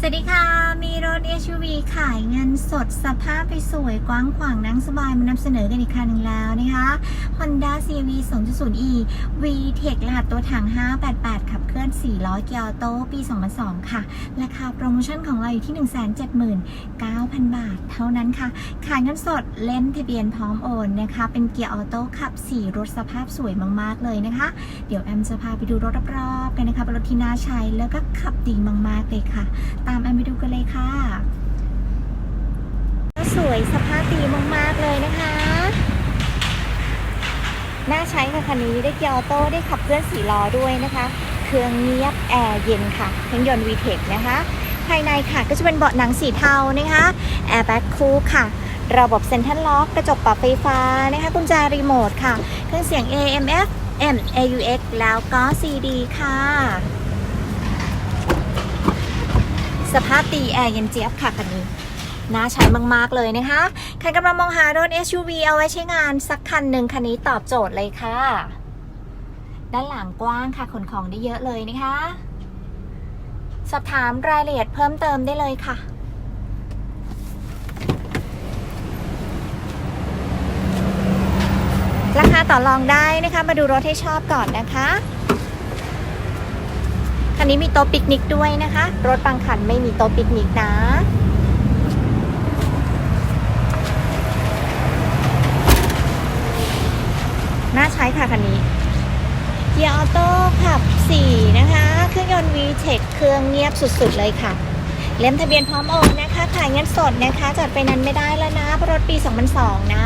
สวัสดีค่ะ มีรถ SUV ขายเงินสดสภาพไปสวยกว้างขวางนั่งสบายมานำเสนอกันอีกคันหนึ่งแล้วนะคะ Honda CRV 2.0e VTEC รหัสตัวถัง 588 ขับเคลื่อน 4 ล้อเกียร์ออโต้ปี 2002 ค่ะ ราคาโปรโมชั่นของเราอยู่ที่ 179,000 บาท เท่านั้นค่ะ ขายเงินสดเล่มทะเบียนพร้อมโอนนะคะ เป็นเกียร์ออโต้ขับ 4 รถสภาพสวยมากๆเลยนะคะ เดี๋ยวแอมจะพาไปดูรถรอบๆกันนะคะเป็นรถที่น่าใช้แล้วก็ขับดีมากๆเลยค่ะตามแอมไปดูกันเลยค่ะ สวยสภาพดีมากๆเลยนะคะ น่าใช้ค่ะคันนี้ได้เกียร์ออโต้ได้ขับเคลื่อนสีล้อด้วยนะคะ เครื่องเงียบแอร์เย็นค่ะเครื่องยนต์ VTEC นะคะ ภายในค่ะก็จะเป็นเบาะหนังสีเทานะคะแอร์แบ็กคูค่ะระบบเซ็นทรัลล็อกกระจกปรับไฟฟ้านะคะกุญแจรีโมทค่ะ เครื่องเสียง AM FM AUX แล้วก็ CD ค่ะ สภาพดีแอร์เย็นเจี๊ยบค่ะคันนี้ น่าใช้มาก ๆ เลยนะคะ ใครกำลังมองหารถ SUV เอาไว้ใช้งานสักคันหนึ่งคันนี้ตอบโจทย์เลยค่ะ ด้านหลังกว้างค่ะขนของได้เยอะเลยนะคะ สอบถามรายละเอียดเพิ่มเติมได้เลยค่ะราคาต่อรองได้นะคะ มาดูรถให้ชอบก่อนนะคะ คันนี้มีโต๊ะปิกนิกด้วยนะคะ รถบางคันไม่มีโต๊ะปิกนิกนะน่าใช้ค่ะคันนี้เกียร์ออโต้ขับ 4 นะคะ เครื่องยนต์ VTEC เครื่องเงียบสุดๆเลยค่ะ เล่มทะเบียนพร้อมโอนนะคะ ขายเงินสดนะคะ จัดไปนั้นไม่ได้แล้วนะเพราะรถปี 2002 นะ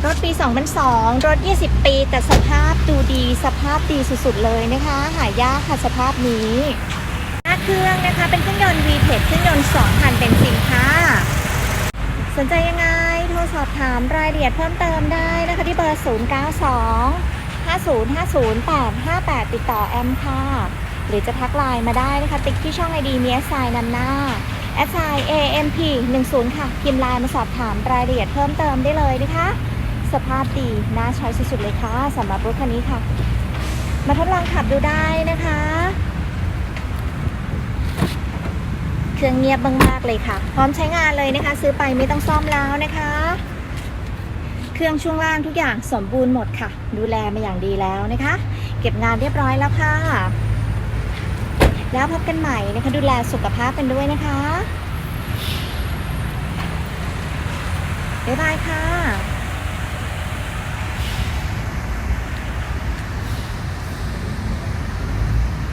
ร ถปี 2002 รถ 20 ปี แต่สภาพดูดีสภาพดีสุดๆเลยนะคะ หายากค่ะสภาพนี้หน้าเครื่องนะคะเป็นเครื่องยนต์ VTEC เครื่องยนต์2พันเป็นสินค้าสนใจยังไง โทรสอบถามรายละเอียดเพิ่มเติมได้นะคะที่เบอร์ 092 5050 858 ติดต่อแอมค่ะ หรือจะทักไลน์มาได้นะคะ ติ๊กที่ช่องไอดีเมียสายนำหน้า s i amp 10ค่ะ พิมพ์ไลน์มาสอบถามรายละเอียดเพิ่มเติมได้เลยนะคะ สภาพดี น่าใช้สุดๆเลยค่ะสำหรับรถคันนี้ค่ะ มาทดลองขับดูได้นะคะ เครื่องเงียบมากๆเลยค่ะ พร้อมใช้งานเลยนะคะ ซื้อไปไม่ต้องซ่อมแล้วนะคะ เครื่องช่วงล่างทุกอย่างสมบูรณ์หมดค่ะ ดูแลมาอย่างดีแล้วนะคะ เก็บงานเรียบร้อยแล้วค่ะ แล้วพบกันใหม่นะคะ ดูแลสุขภาพกันด้วยนะคะบ๊ายบายค่ะ